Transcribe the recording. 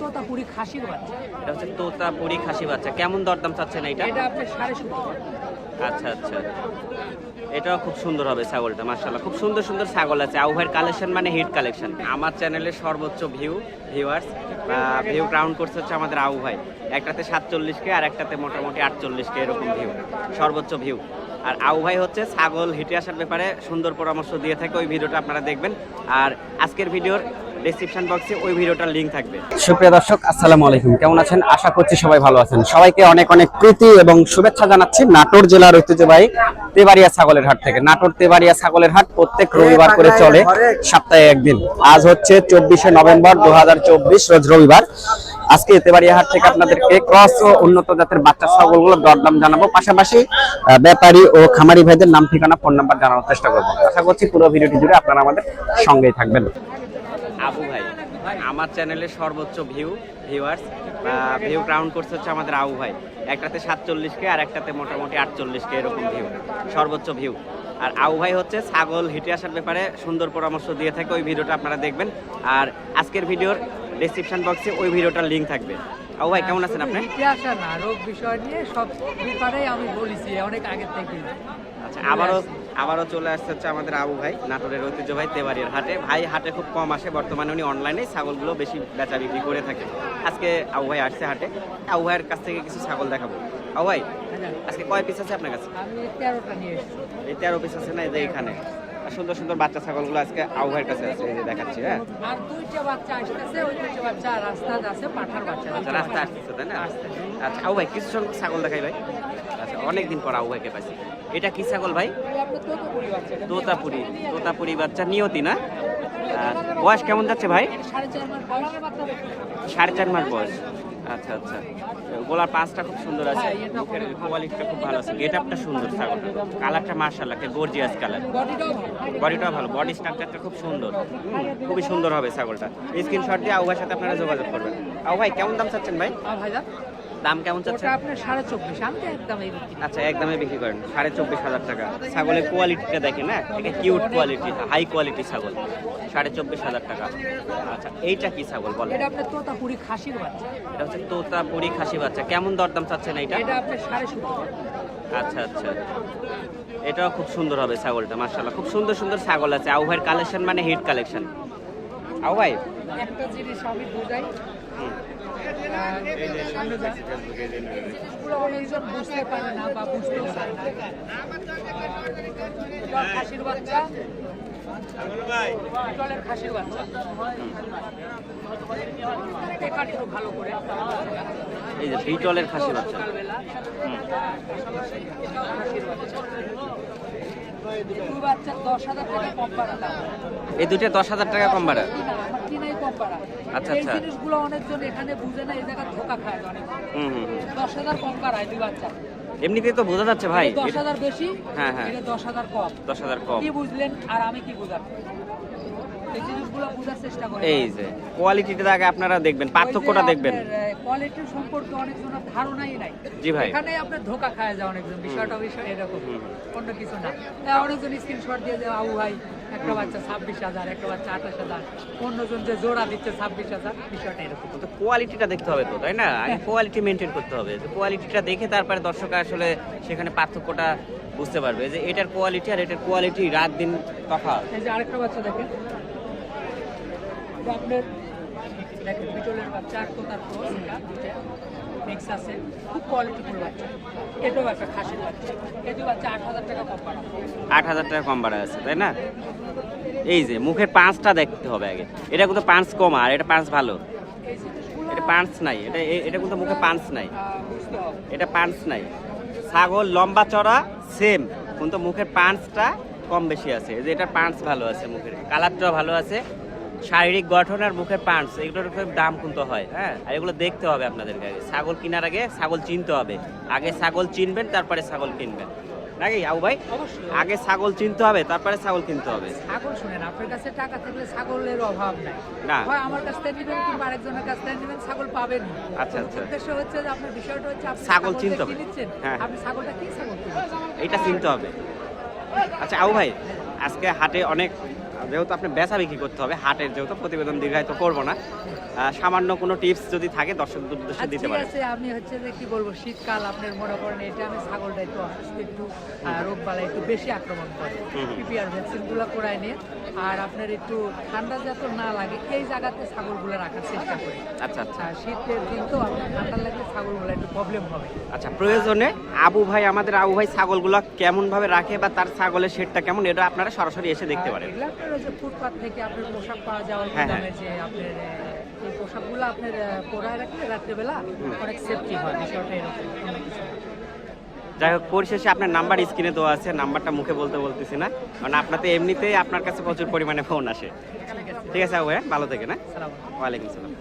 তোতাপুরি খাসির বাচ্চা। এটা হচ্ছে তোতাপুরি খাসি বাচ্চা। কেমন দরদাম চাচ্ছেন এইটা? এটা আপনার সাড়ে সত্তর আচ্ছা আচ্ছা। এটাও খুব সুন্দর হবে ছাগলটা মার্শাল্লাহ খুব সুন্দর সুন্দর ছাগল আছে। আউভাইয়ের কালেকশন মানে হিট কালেকশন। আমার চ্যানেলে সর্বোচ্চ ভিউ ভিউয়ার্স ভিউ ক্রাউন্ড করছে হচ্ছে আমাদের আউভাই। একটাতে সাতচল্লিশ কে আর একটাতে মোটামুটি আটচল্লিশ কে এরকম ভিউ সর্বোচ্চ ভিউ। আর আউভাই হচ্ছে ছাগল হিটে আসার ব্যাপারে সুন্দর পরামর্শ দিয়ে থাকে ওই ভিডিওটা আপনারা দেখবেন। আর আজকের ভিডিওর ডেসক্রিপশন বক্সে ওই ভিডিওটার লিংক থাকবে। সুপ্রিয় দর্শক, আসসালামু আলাইকুম। কেমন আছেন? আশা করছি সবাই ভালো আছেন। সবাইকে অনেক অনেক প্রীতি এবং শুভেচ্ছা জানাচ্ছি নাটোর জেলার ঐতিহ্যবাহী তেবাড়িয়া ছাগলের হাট থেকে। নাটোর তেবাড়িয়া ছাগলের হাট প্রত্যেক রবিবার করে চলে, সপ্তাহে একদিন। আজ হচ্ছে চব্বিশে নভেম্বর দু রোজ রবিবার। আজকে তেবাড়িয়া হাট থেকে আপনাদেরকে ক্রস ও উন্নত জাতের বাচ্চা ছাগলগুলো দরদাম জানাব। পাশাপাশি ব্যাপারী ও খামারি ভাইদের নাম, ঠিকানা, ফোন নাম্বার জানানোর চেষ্টা করব। আশা করছি পুরো ভিডিওটি জুড়ে আপনারা আমাদের সঙ্গেই থাকবেন। আবু ভাই। আমার চ্যানেলে সর্বোচ্চ ভিউ ভিউয়ার্স ভিউ ক্রাউন্ড করছে হচ্ছে আমাদের আবু ভাই। একটাতে সাতচল্লিশ কে আর একটাতে মোটামুটি আটচল্লিশ কে এরকম ভিউ সর্বোচ্চ ভিউ আর আউ ভাই হচ্ছে ছাগল হিটে আসার ব্যাপারে সুন্দর পরামর্শ দিয়ে থাকে, ওই ভিডিওটা আপনারা দেখবেন। আর আজকের ভিডিওর ডেসক্রিপশন বক্সে ওই ভিডিওটার লিংক থাকবে। আবু ভাই কেমন আছেন আপনি? ইতিহাস না রোগ বিষয় নিয়ে সব ব্যাপারেই আমি বলেছি অনেক আগে থেকে আচ্ছা আবারও আবারও চলে আসছে হচ্ছে আমাদের আবু ভাই নাটোরের ঐতিহ্য ভাই তেবাড়িয়ার হাটে। ভাই হাটে খুব কম আসে বর্তমানে উনি অনলাইনে ছাগলগুলো বেশি বেচা বিক্রি করে থাকে। আজকে আবু ভাই আসছে হাটে। আবু ভাইয়ের কাছ থেকে কিছু ছাগল দেখাবো। আবু ভাই আজকে কয় পিস আছে আপনার কাছে? আমি তেরোটা নিয়ে এসেছি। এই তেরো পিস আছে না এই যে এখানে। সুন্দর সুন্দর বাচ্চা ছাগলগুলো আজকে ভাইয়ের কাছে আছে এই যে দেখাচ্ছি হ্যাঁ। আর দুইটা বাচ্চা আসতেছে ওই দুইটা বাচ্চা রাস্তাতে আছে পাঠার বাচ্চা। আচ্ছা রাস্তা আসতেছে তাই না? আচ্ছা আবু ভাই কিছু সংখ্যক ছাগল দেখাই ভাই। আচ্ছা অনেকদিন পর আবু ভাইকে পাইছি। এটা কি ছাগল ভাই? তোতাপুরি বাচ্চা তোতাপুরি বাচ্চা নিয়তি না? আর বয়স কেমন যাচ্ছে ভাই। সাড়ে চার মাস বয়স। আচ্ছা আচ্ছা। গোলার পাঁচটা খুব সুন্দর আছে, মুখের কোয়ালিটিটা খুব ভালো আছে। গেট আপটা সুন্দর ছাগল কালারটা মার্শাল্লাহ গর্জিয়াস কালার বডিটাও ভালো বডি স্ট্রাকচারটা খুব সুন্দর। খুবই সুন্দর হবে ছাগলটা স্ক্রিনশট দিয়ে আউভার সাথে আপনারা যোগাযোগ করবেন। আউ ভাই কেমন দাম চাচ্ছেন ভাই? দাম কেমন ওটা চাচ্ছেন আপনার সাড়ে চব্বিশ। আমি তো একদম বিক্রি আচ্ছা একদমই বিক্রি করেন। সাড়ে চব্বিশ হাজার টাকা। ছাগলের কোয়ালিটিটা দেখেন না এটা কিউট কোয়ালিটি হাই কোয়ালিটি ছাগল। সাড়ে চব্বিশ হাজার টাকা। আচ্ছা এইটা কি ছাগল বলেন? এটা আপনার তোতাপুরি খাসির বাচ্চা। এটা হচ্ছে তোতাপুরি খাসি বাচ্চা। কেমন দরদাম চাচ্ছেন এইটা? এটা আপনার সাড়ে সত্তর। আচ্ছা আচ্ছা। এটাও খুব সুন্দর হবে ছাগলটা মার্শাল্লাহ খুব সুন্দর সুন্দর ছাগল আছে। আউ ভাইয়ের কালেকশন মানে হিট কালেকশন আউ ভাই একটা জিনিস আমি বুঝাই বুঝতে পারে না বা বুঝতেও চায় না খাসির বাচ্চা বিটলের খাসির বাচ্চা একটু ভালো করে এই যে বিটলের খাসি বাচ্চা। খাসির বাচ্চা এই দুটো দশ হাজার টাকা কম ভাড়া আচ্ছা, এই আচ্ছা। জিনিসগুলো অনেকজন এখানে বুঝে না এই জায়গায় ধোকা খায় অনেক। হুম হুম হুম। দশ হাজার কম পাড়ায় দুই বাচ্চা। এমনিতেই তো বোঝা যাচ্ছে ভাই। দশ হাজার বেশি হ্যাঁ, হ্যাঁ। দশ হাজার কম। দশ হাজার কম। কি বুঝলেন আর আমি কি বুঝার এই যে কোয়ালিটিটা আগে আপনারা দেখবেন পার্থক্যটা দেখবেন। কোয়ালিটির সম্পর্কে অনেকজনের ধারণাই নাই। জি ভাই। এখানে আপনার ধোকা খায় যায় অনেকজন বিষয়টা বিষয় এরকম অন্য কিছু না। হ্যাঁ, অনেকজন স্ক্রিনশট দিয়ে দেয় আবু ভাই একটা বাচ্চা ছাব্বিশ হাজার একটা বাচ্চা আঠাশ হাজার অন্যজন যে জোড়া দিচ্ছে ছাব্বিশ হাজার বিষয়টা এরকম। তো কোয়ালিটিটা দেখতে হবে তো তাই না? আগে কোয়ালিটি মেনটেন করতে হবে। কোয়ালিটিটা দেখে তারপরে দর্শক আসলে সেখানে পার্থক্যটা বুঝতে পারবে। যে এটার কোয়ালিটি আর এটার কোয়ালিটি রাত দিন তফাৎ। এই যে আরেকটা বাচ্চা দেখেন। এটা আপনার দেখেন বাচ্চা এটা মিক্স আছে। খুব কোয়ালিটিফুল বাচ্চা। এটাও একটা বাচ্চা। দুই বাচ্চা আট হাজার টাকা কম পাড়া। আট হাজার টাকা কম আছে, তাই না? এই যে, মুখের পাঁচটা দেখতে হবে আগে। এটা কিন্তু পাঁচ কম, আর এটা পাঁচ ভালো। এটা পাঁচ নাই, এটা এটা কিন্তু মুখে পাঁচ নাই। এটা পাঁচ নাই। ছাগল, লম্বা চড়া সেম কিন্তু মুখের পাঁচটা কম বেশি আছে। যে, এটা পাঁচ ভালো আছে মুখের। কালারটাও ভালো আছে। শারীরিক গঠন আর মুখের পাঁচ এগুলোর দাম কিন্তু হয় হ্যাঁ? আর এগুলো দেখতে হবে আপনাদেরকে আগে। ছাগল কেনার আগে ছাগল চিনতে হবে। আগে ছাগল চিনবেন তারপরে ছাগল কিনবেন। নাকি আউ ভাই? আগে ছাগল চিনতে হবে তারপরে ছাগল কিনতে হবে। ছাগল শুনেন আপনার কাছে টাকা থাকলে ছাগলের অভাব নাই। না। হয় আমার কাছ থেকে নেবেন কিংবা আরেকজনের কাছ থেকে নেবেন ছাগল পাবেন আচ্ছা, আচ্ছা। উদ্দেশ্য হচ্ছে যে আপনার বিষয়টা হচ্ছে আপনি ছাগল চিনতে হবে। হ্যাঁ। আপনি ছাগলটা কি ছাগল এটা চিনতে হবে। আচ্ছা আউ ভাই আজকে হাটে অনেক যেহেতু আপনি বেচা বিক্রি করতে হবে হাটের যেহেতু প্রতিবেদন দীর্ঘায়িত করব না সামান্য কোনো টিপস যদি থাকে উদ্দেশ্যে আচ্ছা, দিতে ঠিক পারেন আছে আমি হচ্ছে যে কি বলব শীতকাল আপনার মনে করেন এটা আমি ছাগলটা একটু একটু রোগ বালা একটু বেশি আক্রমণ করে। পিপিআর ভ্যাকসিনগুলো করাই নিয়ে আর আপনার একটু ঠান্ডা যাতে না লাগে এই জায়গাতে ছাগলগুলো রাখার চেষ্টা করি। আচ্ছা আচ্ছা। শীতের দিন তো আপনার ঠান্ডা লাগলে ছাগলগুলো একটু প্রবলেম হবে। আচ্ছা প্রয়োজনে আবু ভাই আমাদের আবু ভাই ছাগলগুলো কেমন ভাবে রাখে বা তার ছাগলের শেডটা কেমন এটা আপনারা সরাসরি এসে দেখতে পারেন। ওই যে ফুটপাত থেকে আপনার পোশাক পাওয়া যাওয়ার হ্যাঁ, হ্যাঁ। দামে যে আপনার এই পোশাকগুলো আপনার রাখলে রাত্রেবেলা অনেক সেফটি হয় বিষয়টা এরকম। যাই হোক পরিশেষে আপনার নাম্বার স্ক্রিনে দেওয়া আছে নাম্বারটা মুখে বলতে বলতেছি না। কারণ তো এমনিতেই আপনার কাছে প্রচুর পরিমাণে ফোন আসে। ঠিক আছে। ঠিক আছে ভাই ভালো থেকে না ওয়ালাইকুম সালাম।